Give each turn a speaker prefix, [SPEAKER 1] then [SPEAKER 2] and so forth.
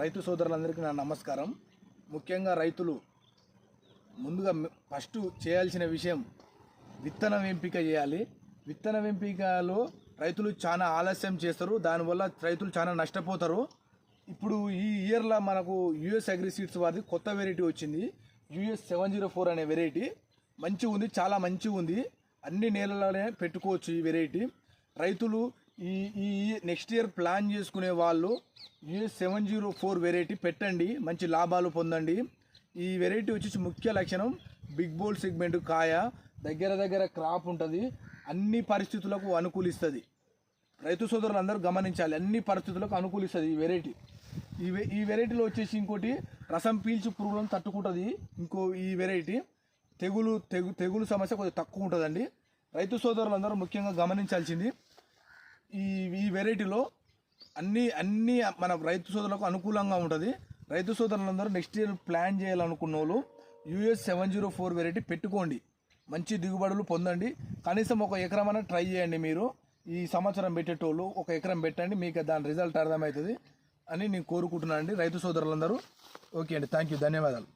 [SPEAKER 1] రైతు సోదరులందరికీ నా నమస్కారం. ముఖ్యంగా రైతులు ముందుగా ఫస్ట్ చేయాల్సిన విషయం విత్తనం ఎంపిక చేయాలి. విత్తనం ఎంపికలో రైతులు చాలా ఆలస్యం చేస్తారు. దానివల్ల రైతులు చాలా నష్టపోతారు. ఇప్పుడు ఈ ఇయర్లో మనకు యుఎస్ అగ్రి సీడ్స్ వారిది కొత్త వెరైటీ వచ్చింది. యుఎస్ సెవెన్ జీరో ఫోర్ అనే వెరైటీ. మంచిగా ఉంది చాలా మంచిగా ఉంది అన్ని నేలలోనే పెట్టుకోవచ్చు ఈ వెరైటీ. రైతులు ఈ ఈ నెక్స్ట్ ఇయర్ ప్లాన్ చేసుకునే వాళ్ళు US seven zero four variety పెట్టండి మంచి లాభాలు పొందండి. ఈ వెరైటీ వచ్చేసి ముఖ్య లక్షణం బిగ్ బోల్ సెగ్మెంట్ కాయ దగ్గర దగ్గర క్రాప్ ఉంటుంది అన్ని పరిస్థితులకు అనుకూలిస్తుంది. రైతు సోదరులు అందరూ గమనించాలి అన్ని పరిస్థితులకు అనుకూలిస్తుంది ఈ వెరైటీ ఈ వె- ఈ వెరైటీలో వచ్చేసి ఇంకోటి రసం పీల్చి పురుగులను తట్టుకుంటుంది ఇంకో ఈ వెరైటీ తెగులు తెగు తెగులు సమస్య కొద్దిగా తక్కువ ఉంటుందండి. రైతు సోదరులందరూ ముఖ్యంగా గమనించాల్సింది ఈ ఈ వెరైటీలో అన్ని అన్ని మన రైతు సోదరులకు అనుకూలంగా ఉంటుంది. రైతు సోదరులందరూ నెక్స్ట్ ఇయర్ ప్లాన్ చేయాలనుకున్న వాళ్ళు US seven zero four variety పెట్టుకోండి. మంచి దిగుబడులు పొందండి. కనీసం ఒక ఎకరం అయినా ట్రై చేయండి మీరు. ఈ సంవత్సరం పెట్టేటోళ్ళు ఒక ఎకరం పెట్టండి. మీకు దాని రిజల్ట్ అర్థమవుతుంది అని నేను కోరుకుంటున్నాను అండి రైతు సోదరులందరూ. ఓకే అండి. థ్యాంక్ యూ ధన్యవాదాలు.